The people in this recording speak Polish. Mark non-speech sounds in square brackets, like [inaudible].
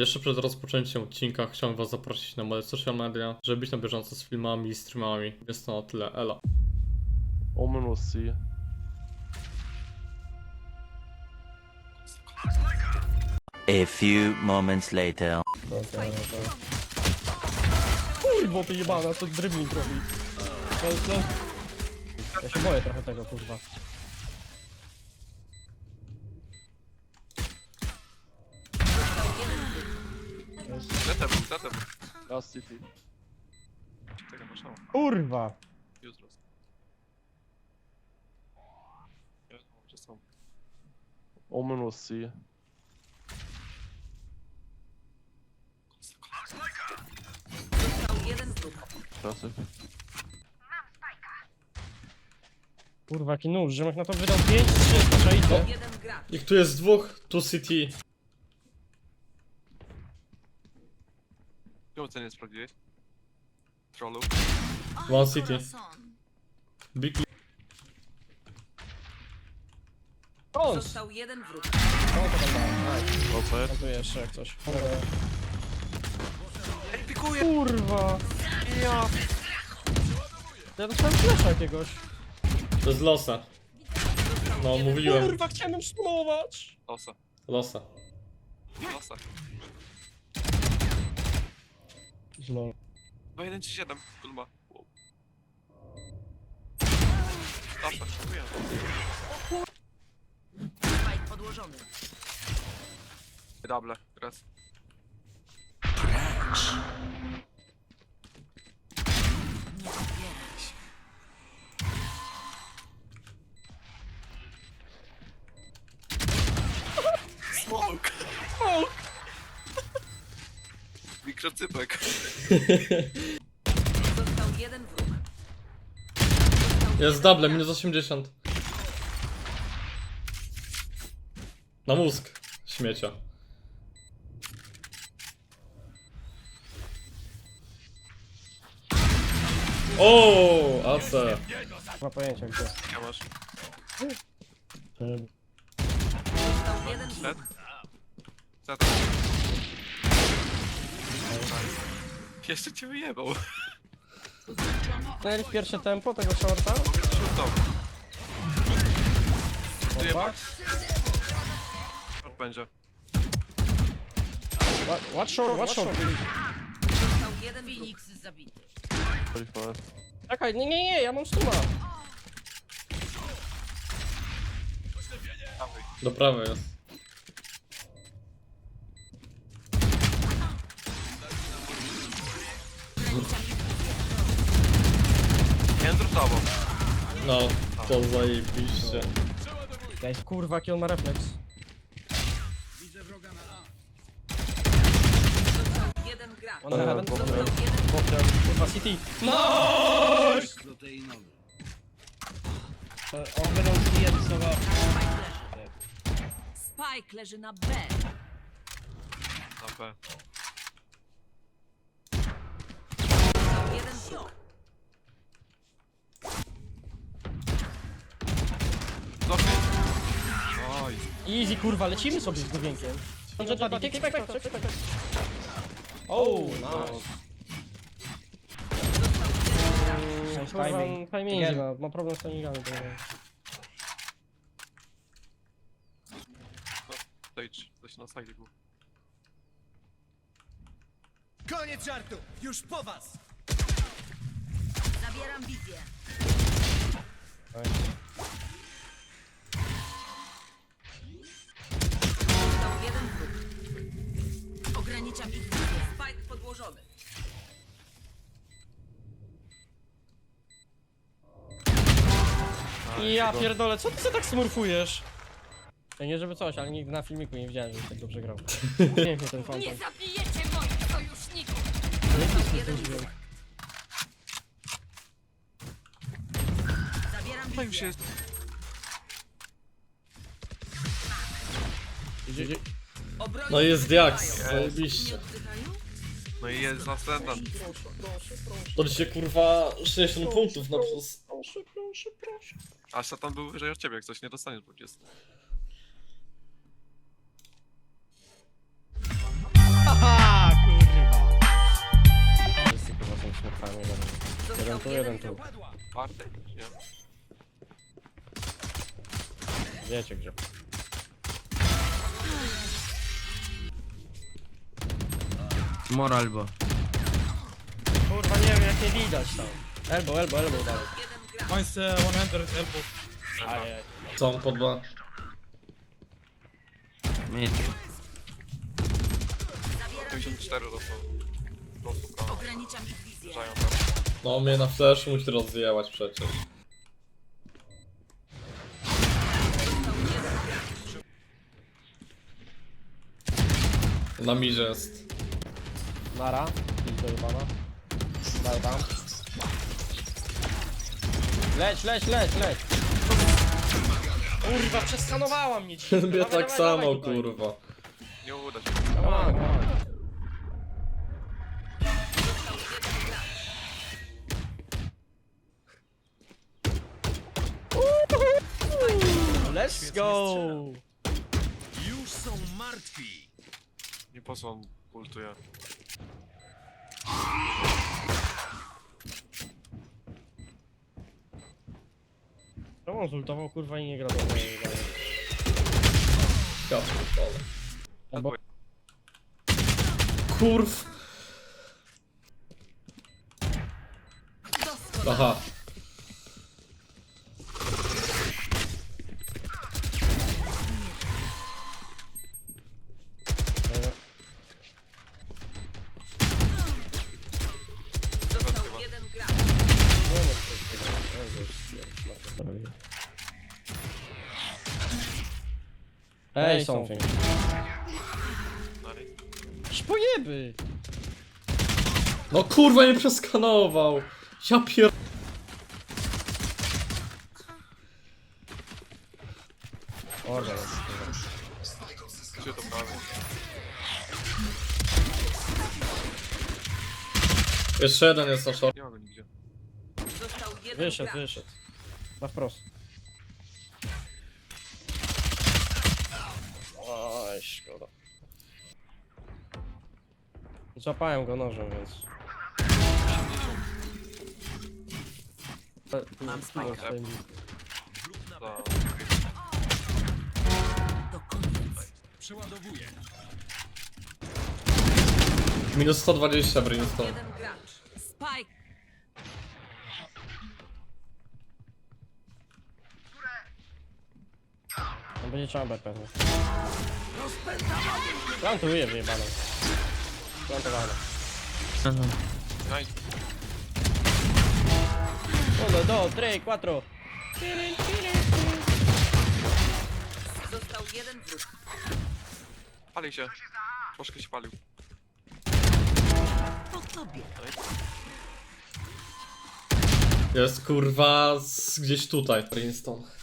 Jeszcze przed rozpoczęciem odcinka chciałem was zaprosić na moje social media, żeby być na bieżąco z filmami i streamami. Jest to na tyle, elo. Omen was C. A few moments later. Kurwo ty jebana, co dribbling robi. To, to... Ja się boję trochę tego, kurwa. Zatem. Last city. Masz mało. Kurwa! Jutro. Gdzie są? Omen was C. Klasyk. Kurwa, jaki nóż, Rzymek na to wydał 5, 3, przejdę. Ich tu jest dwóch, tu City. Co nie sprawdziłeś? Trollu. One City. Big Kąt! Został jeden wróg. Tam tu jeszcze jak coś. Ej! Kurwa! Ja... Ja dostałem flasha jakiegoś. To jest losa. No, mówiłem. Kurwa, chciałem stunować! Losa. Losa. Losa. Zlo. 2137. Kulma. Wow. Losa. Dziękuję. Spike podłożony. Double. Raz. Mikrocypek. Został jeden wróg. Jest double, minus 80. Na mózg. Śmiecia. O, AC. Nie ma pojęcia gdzie. Ja masz. Został jeden wróg. Jeszcze cię wyjebał. Znajdziesz pierwsze tempo tego shorta? Shootował. Kurwa. Short będzie. What, what short, what short? Został jeden Phoenix zabity. 35. Czekaj, nie, nie, nie, ja mam stuma. Do prawej jest. To zajebiście. Guys, kurwa, jaki on ma refleks. Jeden gracz. On heaven. Jeden Potem, kurwa, city. On będą zjedysował. Spike leży na B. Na jeden. Easy, kurwa, lecimy sobie z główienkiem. Oh, nice. Kurwa, timingi ma, ma problem z timingami. to nie wiem. Stage. Coś na side był. Koniec żartu! Już po was! Zabieram wizję. Ograniczam ich. Spike podłożony. Ja pierdolę, co ty się tak smurfujesz? Ja nie żeby coś, ale nigdy na filmiku nie widziałem, żebyś tak dobrze grał. [laughs] Pięknie ten fantom. zabijecie moich sojuszników. Jeden wróg. Zabieram No już wizję. jest. Obrońcy no jest Diax, zajebiście. No i jest na standard. To dzisiaj kurwa 60 punktów na plus. A szatan był wyżej od ciebie, jak coś nie dostaniesz, bo. Haha, kurwa. Wszyscy chyba są. Jeden tu, jeden tu. Bartek, nie? Wiecie gdzie. More albo. Kurwa nie wiem jak nie widać tam. Elbow, elbow, elbow dalej. Mine's uh, 100 elbow. Ajej. Są po dwa. Mid. 54 dostał. Dostał prawo. Ograniczam ich wizję. No mnie na flash musi rozwijać przecież. Na mirze jest. Nara. Idź do Ibana. Daj tam. Leć, leć, leć, leć. Kurwa, przeskanowała mnie ci. Mnie tak samo kurwa. Nie uda się. Come on, come on. Let's go! Już są martwi! Nie po co Czemu on zultował kurwa i nie gra do mojej gry? Ja pierdolę. Albo Kurw. Aha. Ej, something. Szpojeby! No kurwa nie przeskanował. Ja pier... Gdzie to prawie? Jeszcze jeden jest na short. Nie ma go nigdzie. Został jeden Wyszedł, gracz. wyszedł. Na wprost. Oj, szkoda. Złapałem go nożem, więc... Mam spike. Za... To koniec. Przeładowuję. Minus 120 Brimstone. Jeden gracz. Spike. Będzie chamber pewnie. Plantuję wyjebane. Plantowane. Nice. Uno, dos, tres, cuatro. Został jeden wróg. Pali się. Troszkę się palił. Po tobie. Jest kurwa z... gdzieś tutaj. Brimstone.